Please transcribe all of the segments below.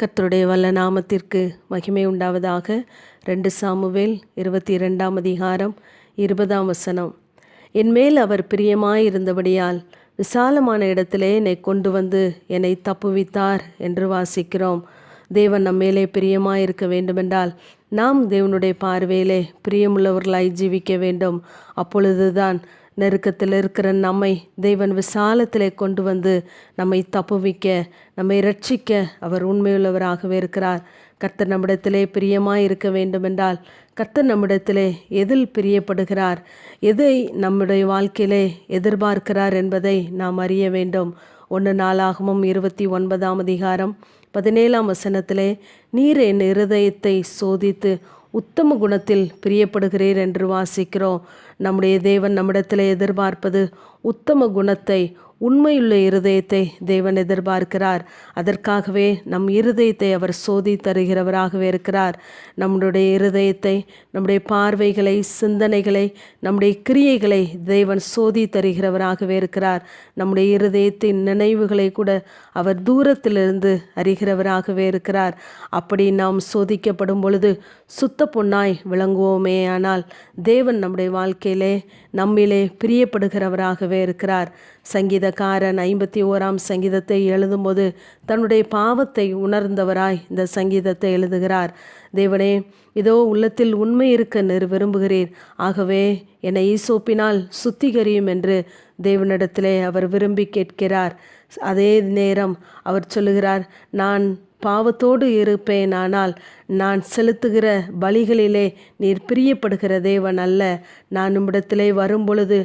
கர்த்தருடைய வல்ல நாமத்திற்கு மகிமை உண்டாவதாக. ரெண்டு சாமுவேல் இருபத்தி இரண்டாம் அதிகாரம் இருபதாம் வசனம். என்மேல் அவர் பிரியமாயிருந்தபடியால் விசாலமான இடத்திலே என்னை கொண்டு வந்து என்னை தப்புவித்தார் என்று வாசிக்கிறோம். தேவன் நம்மேலே பிரியமாயிருக்க வேண்டுமென்றால் நாம் தேவனுடைய பார்வையிலே பிரியமுள்ளவர்களாய் ஜீவிக்க வேண்டும். அப்பொழுதுதான் நெருக்கத்தில் இருக்கிற நம்மை தேவன் விசாலத்திலே கொண்டு வந்து நம்மை தப்புவிக்க நம்மை ரட்சிக்க அவர் உண்மையுள்ளவராகவே இருக்கிறார். கர்த்தர் நம்மிடத்திலே பிரியமாய் இருக்க வேண்டுமென்றால் கர்த்தர் நம்மிடத்திலே எதில் பிரியப்படுகிறார்? எதை நம்முடைய வாழ்க்கையிலே எதிர்பார்க்கிறார் என்பதை நாம் அறிய வேண்டும். ஒன்று நாளாகமும் இருபத்தி ஒன்பதாம் அதிகாரம் பதினேழாம் வசனத்திலே நீர் என் இருதயத்தை சோதித்து உத்தம குணத்தில் பிரியப்படுகிறீர் என்று வாசிக்கிறோம். நம்முடைய தேவன் நம்மிடத்தில் எதிர்பார்ப்பது உத்தம குணத்தை உண்மையுள்ள இருதயத்தை தேவன் எதிர்பார்க்கிறார். அதற்காகவே நம் இருதயத்தை அவர் சோதி தருகிறவராகவே இருக்கிறார். நம்முடைய இருதயத்தை நம்முடைய பார்வைகளை சிந்தனைகளை நம்முடைய கிரியைகளை தேவன் சோதி தருகிறவராகவே இருக்கிறார். நம்முடைய இருதயத்தின் நினைவுகளை கூட அவர் தூரத்திலிருந்து அறிகிறவராகவே இருக்கிறார். அப்படி நாம் சோதிக்கப்படும் பொழுது சுத்த பொன்னாய் விளங்குவோமே ஆனால் தேவன் நம்முடைய வாழ்க்கையிலே நம்மிலே பிரியப்படுகிறவராகவே இருக்கிறார். சங்கீதக்காரன் ஐம்பத்தி ஓராம் சங்கீதத்தை எழுதும்போது தன்னுடைய பாவத்தை உணர்ந்தவராய் இந்த சங்கீதத்தை எழுதுகிறார். தேவனே இதோ உள்ளத்தில் உண்மை இருக்க நிறு விரும்புகிறீர். ஆகவே என்னை ஈசோப்பினால் சுத்திகரியும் என்று தேவனிடத்திலே அவர் விரும்பி கேட்கிறார். அதே நேரம் அவர் சொல்லுகிறார் நான் பாவத்தோடு இருப்பேன் ஆனால் நான் செலுத்துகிற பலிகளிலே நீர் பிரியப்படுகிற தேவன் அல்ல. நான் உம்மிடத்திலே வரும்பொழுது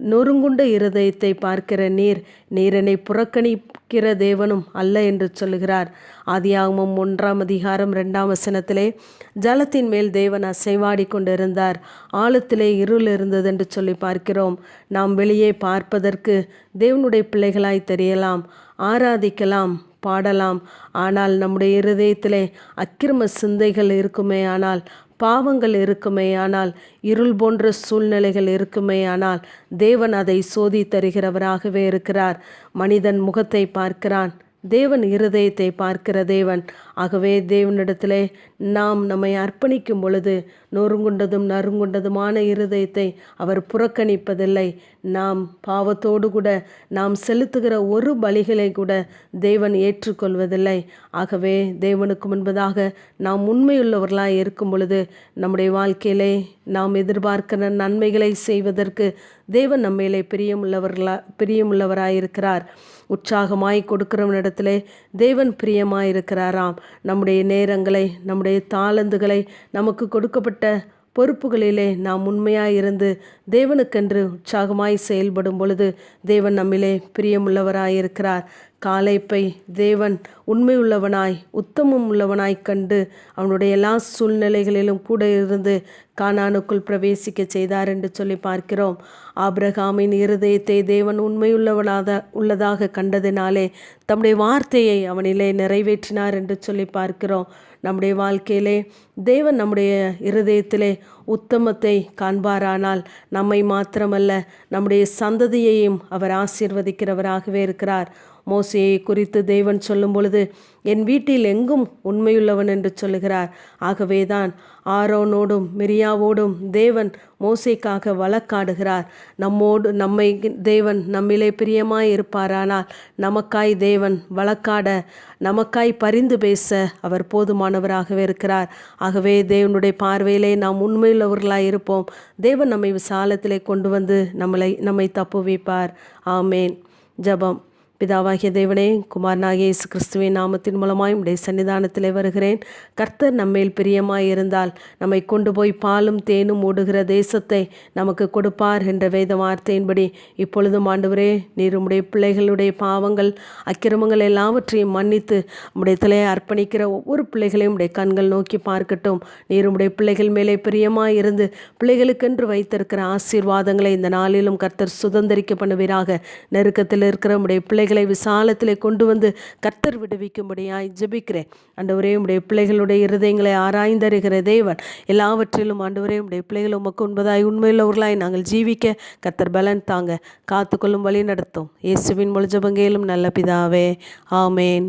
நொறுங்குண்ட இருதயத்தை பார்க்கிற நீர் நீரனை புறக்கணிக்கிற தேவனும் அல்ல என்று சொல்லுகிறார். ஆதியாகமம் ஒன்றாம் அதிகாரம் ரெண்டாம் வசனத்திலே ஜலத்தின் மேல் தேவன் அசைவாடி கொண்டிருந்தார். ஆழத்திலே இருள் இருந்தது என்று சொல்லி பார்க்கிறோம். நாம் வெளியே பார்ப்பதற்கு தேவனுடைய பிள்ளைகளாய் தெரியலாம். ஆராதிக்கலாம் பாடலாம். ஆனால் நம்முடைய இருதயத்திலே அக்கிரம சிந்தைகள் இருக்குமே ஆனால் பாவங்கள் இருக்குமே ஆனால் இருள் போன்ற சூழ்நிலைகள் இருக்குமே ஆனால் தேவன் அதை சோதி தருகிறவராகவே இருக்கிறார். மனிதன் முகத்தை பார்க்கிறான். தேவன் இருதயத்தை பார்க்கிற தேவன். ஆகவே தேவனிடத்திலே நாம் நம்மை அர்ப்பணிக்கும் பொழுது நொறுங்குண்டதும் நறுங்குண்டதுமான இருதயத்தை அவர் புறக்கணிப்பதில்லை. நாம் பாவத்தோடு கூட நாம் செலுத்துகிற ஒரு பலிகளை கூட தேவன் ஏற்றுக்கொள்வதில்லை. ஆகவே தேவனுக்கு முன்பதாக நாம் உண்மையுள்ளவர்களாக இருக்கும் பொழுது நம்முடைய வாழ்க்கையிலே நாம் எதிர்பார்க்கிற நன்மைகளை செய்வதற்கு தேவன் நம்மையிலே பிரியமுள்ளவர்களா பிரியமுள்ளவராயிருக்கிறார். உற்சாகமாய் கொடுக்கிறவனிடத்திலே தேவன் பிரியமாக இருக்கிறாராம் நம்முடைய நேரங்களை நம்முடைய தாளந்துகளை நமக்கு கொடுக்கப்பட்ட பொறுப்புகளிலே நாம் உண்மையாக இருந்து தேவனுக்கென்று உற்சாகமாய் செயல்படும் பொழுது தேவன் நம்மிலே பிரியமுள்ளவராயிருக்கிறார். காலைப்பை தேவன் உண்மையுள்ளவனாய் உத்தமம் உள்ளவனாய் கண்டு அவனுடைய எல்லா சூழ்நிலைகளிலும் கூட இருந்து கானானுக்குள் பிரவேசிக்க செய்தார் என்று சொல்லி பார்க்கிறோம். ஆப்ரஹாமின் இருதயத்தை தேவன் உண்மையுள்ளவனாக உள்ளதாக கண்டதினாலே தம்முடைய வார்த்தையை அவனிலே நிறைவேற்றினார் என்று சொல்லி பார்க்கிறோம். நம்முடைய வாழ்க்கையிலே தேவன் நம்முடைய இருதயத்திலே உத்தமத்தை காண்பாரானால் நம்மை மாத்திரமல்ல நம்முடைய சந்ததியையும் அவர் ஆசீர்வதிக்கிறவராகவே இருக்கிறார். மோசையை குறித்து தேவன் சொல்லும் பொழுது என் வீட்டில் எங்கும் உண்மையுள்ளவன் என்று சொல்லுகிறார். ஆகவேதான் ஆரோனோடும் மிரியாவோடும் தேவன் மோசைக்காக வழக்காடுகிறார். நம்மோடு நம்மை தேவன் நம்மிலே பிரியமாய் இருப்பாரானால் நமக்காய் தேவன் வழக்காட நமக்காய் பரிந்து பேச அவர் போதுமானவராகவே இருக்கிறார். ஆகவே தேவனுடைய பார்வையிலே நாம் உண்மையுள்ளவர்களாய் இருப்போம் தேவன் நம்மை விசாலத்திலே கொண்டு வந்து நம்மளை நம்மை தப்பு வைப்பார் ஆமேன். ஜபம். பிதாவாகிய தேவனே குமாரனாகிய இயேசு கிறிஸ்துவின் நாமத்தின் மூலமாய் உடைய சன்னிதானத்திலே வருகிறேன். கர்த்தர் நம்மேல் பிரியமாய் இருந்தால் நம்மை கொண்டு போய் பாலும் தேனும் ஓடுகிற தேசத்தை நமக்கு கொடுப்பார் என்ற வேத வார்த்தையின்படி இப்பொழுதும் ஆண்டவரே நீர் உம்முடைய பிள்ளைகளுடைய பாவங்கள் அக்கிரமங்கள் எல்லாவற்றையும் மன்னித்து உம்முடைய தலையை அர்ப்பணிக்கிற ஒவ்வொரு பிள்ளைகளையும் உடைய கண்கள் நோக்கி பார்க்கட்டும். நீர் உம்முடைய பிள்ளைகள் மேலே பிரியமாய் இருந்து பிள்ளைகளுக்கென்று வைத்திருக்கிற ஆசீர்வாதங்களை இந்த நாளிலும் கர்த்தர் சுதந்திரிக்க பண்ணுவீராக. நெருக்கத்தில் இருக்கிற உடைய பிள்ளை பிள்ளைகளை விசாலத்தில் கொண்டு வந்து கத்தர் விடுவிக்கும்படியாய் ஜெபிக்கிறேன். ஆண்டவரே உடைய பிள்ளைகளுடைய இருதயங்களை ஆராய்ந்தருகிற தேவன் எல்லாவற்றிலும் ஆண்டவரே உடைய பிள்ளைகள் உமக்கு உண்பதாய் உண்மையுள்ளவர்களாய் நாங்கள் ஜீவிக்க கத்தர் பலன் தாங்க. காத்துக்கொள்ளும் வழி நடத்தும். இயேசுவின் மொழி ஜபங்கேலும் நல்ல பிதாவே. ஆமேன்.